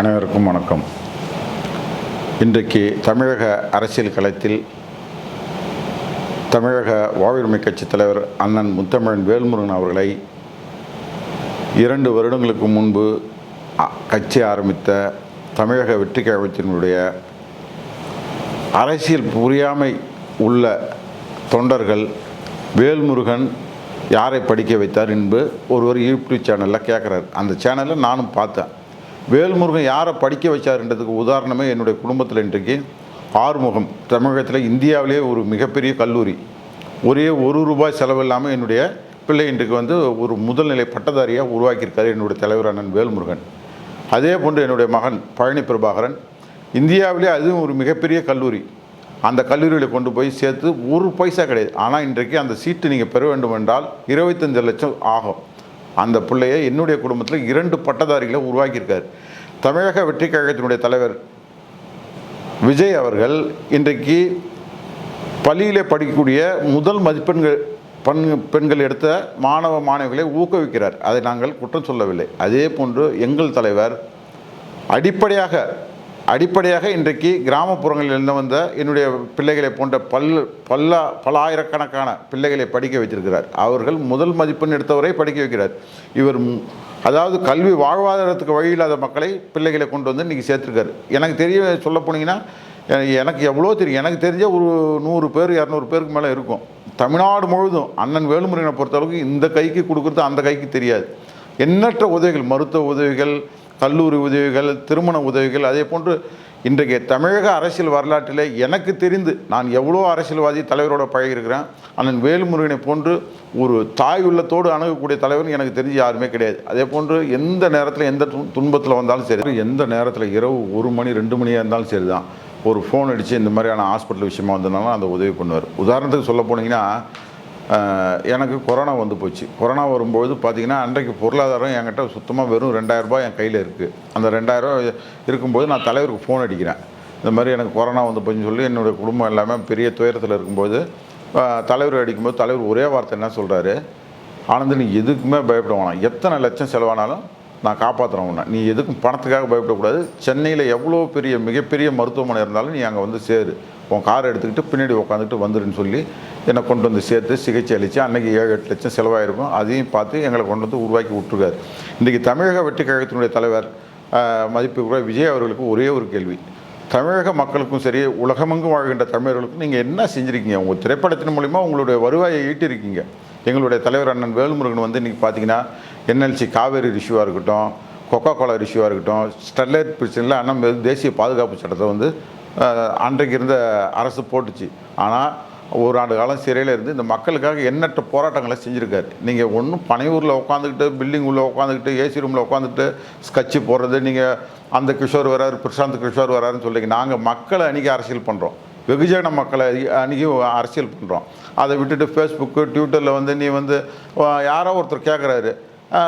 அனைவருக்கும் வணக்கம். இன்றைக்கு தமிழக அரசியல் களத்தில் தமிழக வாழ்வுரிமை கட்சி தலைவர் அண்ணன் முத்தமிழன் வேல்முருகன் அவர்களை இரண்டு வருடங்களுக்கு முன்பு கட்சி ஆரம்பித்த தமிழக வெற்றி கழகத்தினுடைய அரசியல் புரியாமை உள்ள தொண்டர்கள் வேல்முருகன் யாரை படிக்க வைத்தார் என்பது ஒருவர் யூடியூப் சேனலில் கேட்குறாரு. அந்த சேனலில் நானும் பார்த்தேன். வேல்முருகன் யாரை படிக்க வச்சாருன்றதுக்கு உதாரணமே என்னுடைய குடும்பத்தில் இன்றைக்கு ஆறுமுகம் தமிழகத்தில் இந்தியாவிலே ஒரு மிகப்பெரிய கல்லூரி. ஒரே ஒரு ரூபாய் செலவில்லாமல் என்னுடைய பிள்ளை இன்றைக்கு வந்து ஒரு முதல்நிலை பட்டதாரியாக உருவாக்கியிருக்காரு என்னுடைய தலைவர் அண்ணன் வேல்முருகன். அதே போன்று என்னுடைய மகன் பழனி பிரபாகரன். இந்தியாவிலே அதுவும் ஒரு மிகப்பெரிய கல்லூரி. அந்த கல்லூரியில் கொண்டு போய் சேர்த்து ஒரு பைசா கிடையாது. ஆனால் இன்றைக்கு அந்த சீட்டு நீங்கள் பெற வேண்டும் என்றால் இருபத்தஞ்சு லட்சம் ஆகும். அந்த பிள்ளையை என்னுடைய குடும்பத்தில் இரண்டு பட்டதாரிகளை உருவாக்கியிருக்கார். தமிழக வெற்றி கழகத்தினுடைய தலைவர் விஜய் அவர்கள் இன்றைக்கு பள்ளியிலே படிக்கக்கூடிய முதல் மதிப்பெண்கள் பண் பெண்கள் எடுத்த மாணவ மாணவிகளை ஊக்குவிக்கிறார். அதை நாங்கள் குற்றம் சொல்லவில்லை. அதே போன்று எங்கள் தலைவர் அடிப்படையாக அடிப்படையாக இன்றைக்கு கிராமப்புறங்களிலிருந்து வந்த என்னுடைய பிள்ளைகளை போன்ற பல் பல்ல பல ஆயிரக்கணக்கான பிள்ளைகளை படிக்க வைத்திருக்கிறார். அவர்கள் முதல் மதிப்பெண் எடுத்தவரை படிக்க வைக்கிறார். இவர் அதாவது கல்வி வாழ்வாதாரத்துக்கு வழி இல்லாத மக்களை பிள்ளைகளை கொண்டு வந்து இன்றைக்கி சேர்த்துருக்காரு. எனக்கு தெரிய சொல்ல போனீங்கன்னா எனக்கு எவ்வளோ தெரியும். எனக்கு தெரிஞ்ச ஒரு நூறு பேர் இரநூறு பேருக்கு மேலே இருக்கும். தமிழ்நாடு முழுதும் அண்ணன் வேலுமுருகனை பொறுத்தளவுக்கு இந்த கைக்கு கொடுக்குறது அந்த கைக்கு தெரியாது. எண்ணற்ற உதவிகள் மருத்துவ உதவிகள் கல்லூரி உதவிகள் திருமண உதவிகள் அதே போன்று இன்றைக்கு தமிழக அரசியல் வரலாற்றில் எனக்கு தெரிந்து நான் எவ்வளோ அரசியல்வாதி தலைவரோட பழகியிருக்கிறேன். அண்ணன் வேலுமுருகனை போன்று ஒரு தாய் உள்ளத்தோடு அணுகக்கூடிய தலைவர் எனக்கு தெரிஞ்சு யாருமே கிடையாது. அதே போன்று எந்த நேரத்தில் எந்த துன்பத்தில் வந்தாலும் சரி எந்த நேரத்தில் இரவு ஒரு மணி ரெண்டு மணியாக இருந்தாலும் சரி தான் ஒரு ஃபோன் அடித்து இந்த மாதிரியான ஹாஸ்பிட்டல் விஷயமா வந்ததுனால அந்த உதவி பண்ணுவார் உதாரணத்துக்கு சொல்ல போனீங்கன்னா எனக்கு கொரோனா வந்து போச்சு. கொரோனா வரும்போது பார்த்தீங்கன்னா அன்றைக்கு பொருளாதாரம் என்கிட்ட சுத்தமாக வெறும் ரெண்டாயிரரூபா என் கையில் இருக்குது அந்த ரெண்டாயிரரூபா இருக்கும்போது நான் தலைவருக்கு ஃபோன் அடிக்கிறேன். இந்த மாதிரி எனக்கு கொரோனா வந்து போச்சுன்னு சொல்லி என்னுடைய குடும்பம் எல்லாமே பெரிய துயரத்தில் இருக்கும்போது தலைவர் அடிக்கும்போது தலைவர் ஒரே வார்த்தை என்ன சொல்கிறாரு ஆனந்த் நீ எதுக்குமே பயப்பட வேணாம். எத்தனை லட்சம் செலவானாலும் நான் காப்பாற்றுறேன் உன்னை. நீ எதுக்கும் பணத்துக்காக பயப்படக்கூடாது. சென்னையில் எவ்வளோ பெரிய மிகப்பெரிய மருத்துவமனை இருந்தாலும் நீ அங்கே வந்து சேரு. உன் காரை எடுத்துக்கிட்டு பின்னாடி உட்காந்துட்டு வந்துடுன்னு சொல்லி என்னை கொண்டு வந்து சேர்த்து சிகிச்சை அளித்து அன்றைக்கி ஏழு எட்டு லட்சம் செலவாயிருக்கும். அதையும் பார்த்து எங்களை கொண்டு வந்து உருவாக்கி விட்டுருக்காரு. இன்றைக்கி தமிழக வெற்றி கழகத்தினுடைய தலைவர் மதிப்பு மதிப்புக்குரிய விஜய் அவர்களுக்கு ஒரே ஒரு கேள்வி. தமிழக மக்களுக்கும் சரி உலகமெங்கும் வாழ்கின்ற தமிழர்களுக்கும் நீங்கள் என்ன செஞ்சுருக்கீங்க? உங்கள் திரைப்படத்தின் மூலிமா உங்களுடைய வருவாயை ஈட்டிருக்கீங்க. எங்களுடைய தலைவர் அண்ணன் வேல்முருகன் வந்து இன்றைக்கி பார்த்தீங்கன்னா என்எல்சி காவேரி ரிஷ்யூவாக இருக்கட்டும் கொக்கோ கோலா ரிஷ்யூவாக இருக்கட்டும் ஸ்டெர்லைட் பிரச்சனையில் அண்ணன் தேசிய பாதுகாப்பு சட்டத்தை வந்து அன்றைக்கு இருந்த அரசு போட்டுச்சு. ஆனால் ஒரு ஆண்டு காலம் சிறையில் இருந்து இந்த மக்களுக்காக எண்ணற்ற போராட்டங்களை செஞ்சுருக்காரு. நீங்கள் ஒன்றும் பனையூரில் உட்காந்துக்கிட்டு பில்டிங் உள்ளே உட்காந்துக்கிட்டு ஏசி ரூமில் உட்காந்துக்கிட்டு ஸ்கட்சி போடுறது நீங்கள் அந்த கிஷோர் வராரு பிரசாந்த் கிஷோர் வராருன்னு சொல்லிங்க நாங்கள் மக்களை அன்றைக்கி அரசியல் பண்ணுறோம் வெகுஜன மக்களை அன்றைக்கி அரசியல் பண்ணுறோம் அதை விட்டுட்டு ஃபேஸ்புக்கு ட்விட்டரில் வந்து நீ வந்து யாரோ ஒருத்தர் கேட்குறாரு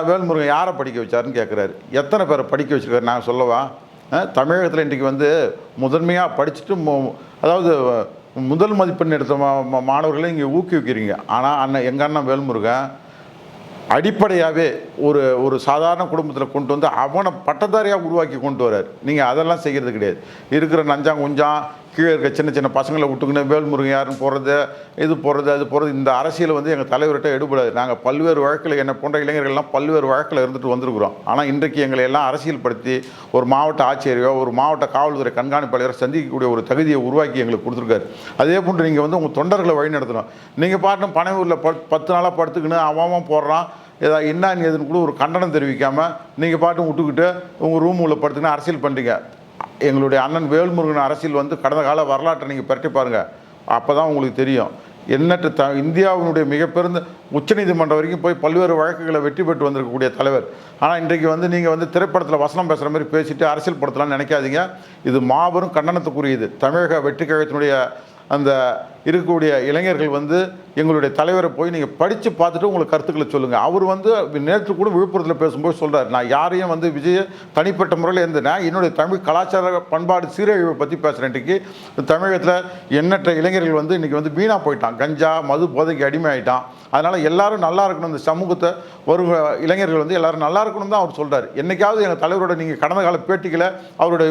வேல்முருகன் யாரை படிக்க வச்சாருன்னு கேட்குறாரு எத்தனை பேரை படிக்க வச்சுருக்காரு? நான் சொல்லவா? தமிழகத்தில் இன்றைக்கி வந்து முதன்மையாக படிச்சுட்டு அதாவது முதல் மதிப்பெண் எடுத்த மா மாணவர்களை இங்கே ஊக்குவிக்கிறீங்க. ஆனால் அண்ணன் எங்கள் அண்ணன் வேல்முருகன் அடிப்படையாகவே ஒரு ஒரு சாதாரண குடும்பத்தில் கொண்டு வந்து அவனை பட்டதாரியாக உருவாக்கி கொண்டு வரார் நீங்கள் அதெல்லாம் செய்கிறது கிடையாது. இருக்கிற நஞ்சாங்க குஞ்சான் கீழே இருக்க சின்ன சின்ன பசங்களை விட்டுக்கின்னு வேல்முருகன் யாருன்னு போகிறது இது போகிறது அது போகிறது இந்த அரசியல் வந்து எங்கள் தலைவர்கிட்ட எடுபடாது. நாங்கள் பல்வேறு வழக்கில் என்னை போன்ற இளைஞர்கள்லாம் பல்வேறு வழக்கில் இருந்துட்டு வந்திருக்கிறோம். ஆனால் இன்றைக்கு எங்களை எல்லாம் அரசியல் படுத்தி ஒரு மாவட்ட ஆட்சியரையோ ஒரு மாவட்ட காவல்துறை கண்காணிப்பாளரை சந்திக்கக்கூடிய ஒரு தகுதியை உருவாக்கி எங்களுக்கு கொடுத்துருக்காரு. அதே போன்று நீங்கள் வந்து உங்கள் தொண்டர்களை வழிநடத்தணும் நீங்கள் பாட்டும் பனையூரில் ப பத்து நாளாக படுத்துக்கின்னு அவன் போடுறான். ஏதா என்ன ஏதுன்னு கூட ஒரு கண்டனம் தெரிவிக்காமல் நீங்கள் பாட்டும் விட்டுக்கிட்டு உங்கள் ரூம் உள்ள படுத்துக்கின்னு அரசியல் பண்ணுறீங்க எங்களுடைய அண்ணன் வேல்முருகன் அரசியல் வந்து கடந்த கால வரலாற்றை நீங்கள் பரட்டி பாருங்கள் அப்போ தான் உங்களுக்கு தெரியும். எண்ணற்ற த இந்தியாவினுடைய மிகப்பெருந்த உச்சநீதிமன்றம் வரைக்கும் போய் பல்வேறு வழக்குகளை வெற்றி பெற்று வந்திருக்கக்கூடிய தலைவர். ஆனால் இன்றைக்கு வந்து நீங்கள் வந்து திரைப்படத்தில் வசனம் பேசுகிற மாதிரி பேசிட்டு அரசியல் படுத்தலாம்னு நினைக்காதீங்க. இது மாபெரும் கண்டனத்துக்குரியது. தமிழக வெற்றி கழகத்தினுடைய அந்த இருக்கக்கூடிய இளைஞர்கள் வந்து எங்களுடைய தலைவரை போய் நீங்கள் படித்து பார்த்துட்டு உங்களுக்கு கருத்துக்களை சொல்லுங்கள் அவர் வந்து நேற்று கூட விழுப்புரத்தில் பேசும்போது சொல்கிறார் நான் யாரையும் வந்து விஜய தனிப்பட்ட முறையில் இருந்தேன்னா என்னுடைய தமிழ் கலாச்சார பண்பாடு சீரழிவை பற்றி பேசுகிறேன் இன்றைக்கி. தமிழகத்தில் எண்ணற்ற இளைஞர்கள் வந்து இன்றைக்கி வந்து வீணாக போயிட்டான். கஞ்சா மது போதைக்கு அடிமை ஆகிட்டான் அதனால் எல்லாரும் நல்லா இருக்கணும். இந்த சமூகத்தை வரும் இளைஞர்கள் வந்து எல்லாரும் நல்லா இருக்கணும் தான் அவர் சொல்கிறார் என்றைக்காவது எங்கள் தலைவரோட நீங்கள் கடந்த கால பேட்டிகளை அவருடைய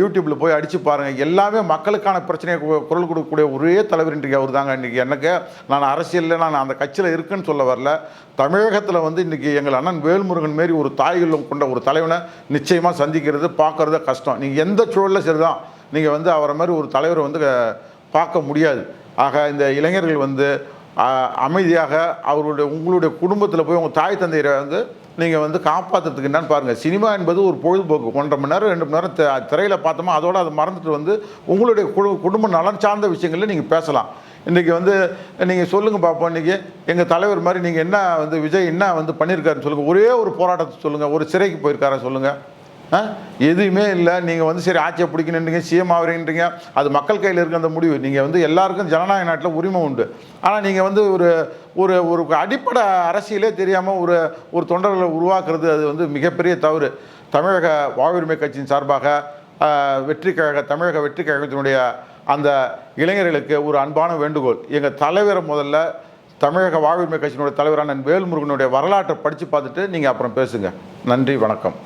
யூடியூப்பில் போய் அடித்து பாருங்கள் எல்லாமே மக்களுக்கான பிரச்சனையை குரல் கொடுக்கக்கூடிய ஒரு தலைவர் இன்றைக்கி அவர் தாங்க இன்றைக்கி எனக்கு நான் அரசியலில் நான் அந்த கட்சியில் இருக்குன்னு சொல்ல வரல. தமிழகத்தில் வந்து இன்றைக்கி எங்கள் அண்ணன் வேல்முருகன் மாரி ஒரு தாய்களும் கொண்ட ஒரு தலைவனை நிச்சயமாக சந்திக்கிறது பார்க்குறது கஷ்டம். நீங்கள் எந்த சூழலில் சரிதான். நீங்கள் வந்து அவரை மாதிரி ஒரு தலைவரை வந்து பார்க்க முடியாது. ஆக இந்த இளைஞர்கள் வந்து அமைதியாக அவருடைய உங்களுடைய குடும்பத்தில் போய் உங்கள் தாய் தந்தையரை வந்து நீங்கள் வந்து காப்பாற்றுறதுக்கு என்னன்னு பாருங்கள் சினிமா என்பது ஒரு பொழுதுபோக்கு. ஒன்றரை மணி நேரம் ரெண்டு மணி நேரம் திரையில் திரையில பார்த்தோமா அதோடு அதை மறந்துட்டு வந்து உங்களுடைய குடும்ப நலன் சார்ந்த விஷயங்களில் நீங்கள் பேசலாம். இன்றைக்கி வந்து நீங்கள் சொல்லுங்கள் பார்ப்போம் இன்றைக்கி எங்கள் தலைவர் மாதிரி நீங்கள் என்ன வந்து விஜய் என்ன வந்து பண்ணியிருக்காருன்னு சொல்லுங்கள் ஒரே ஒரு போராட்டத்தை சொல்லுங்கள் ஒரு சிறைக்கு போயிருக்காரன் சொல்லுங்கள் எதுவுமே இல்லை. நீங்கள் வந்து சரி ஆட்சியை பிடிக்கணுன்றீங்க சிஎம் ஆகிறீன்றீங்க அது மக்கள் கையில் இருக்க அந்த முடிவு. நீங்கள் வந்து எல்லாருக்கும் ஜனநாயக நாட்டில் உரிமை உண்டு. ஆனால் நீங்கள் வந்து ஒரு ஒரு ஒரு அடிப்படை அரசியலே தெரியாமல் ஒரு ஒரு தொண்டர்களை உருவாக்குறது அது வந்து மிகப்பெரிய தவறு. தமிழக வாழ்வுரிமை கட்சியின் சார்பாக வெற்றி கழக தமிழக வெற்றி கழகத்தினுடைய அந்த இளைஞர்களுக்கு ஒரு அன்பான வேண்டுகோள். எங்கள் தலைவரை முதல்ல தமிழக வாழ்வுரிமை கட்சியினுடைய தலைவரான வேல்முருகனுடைய வரலாற்றை படித்து பார்த்துட்டு நீங்கள் அப்புறம் பேசுங்க. நன்றி வணக்கம்.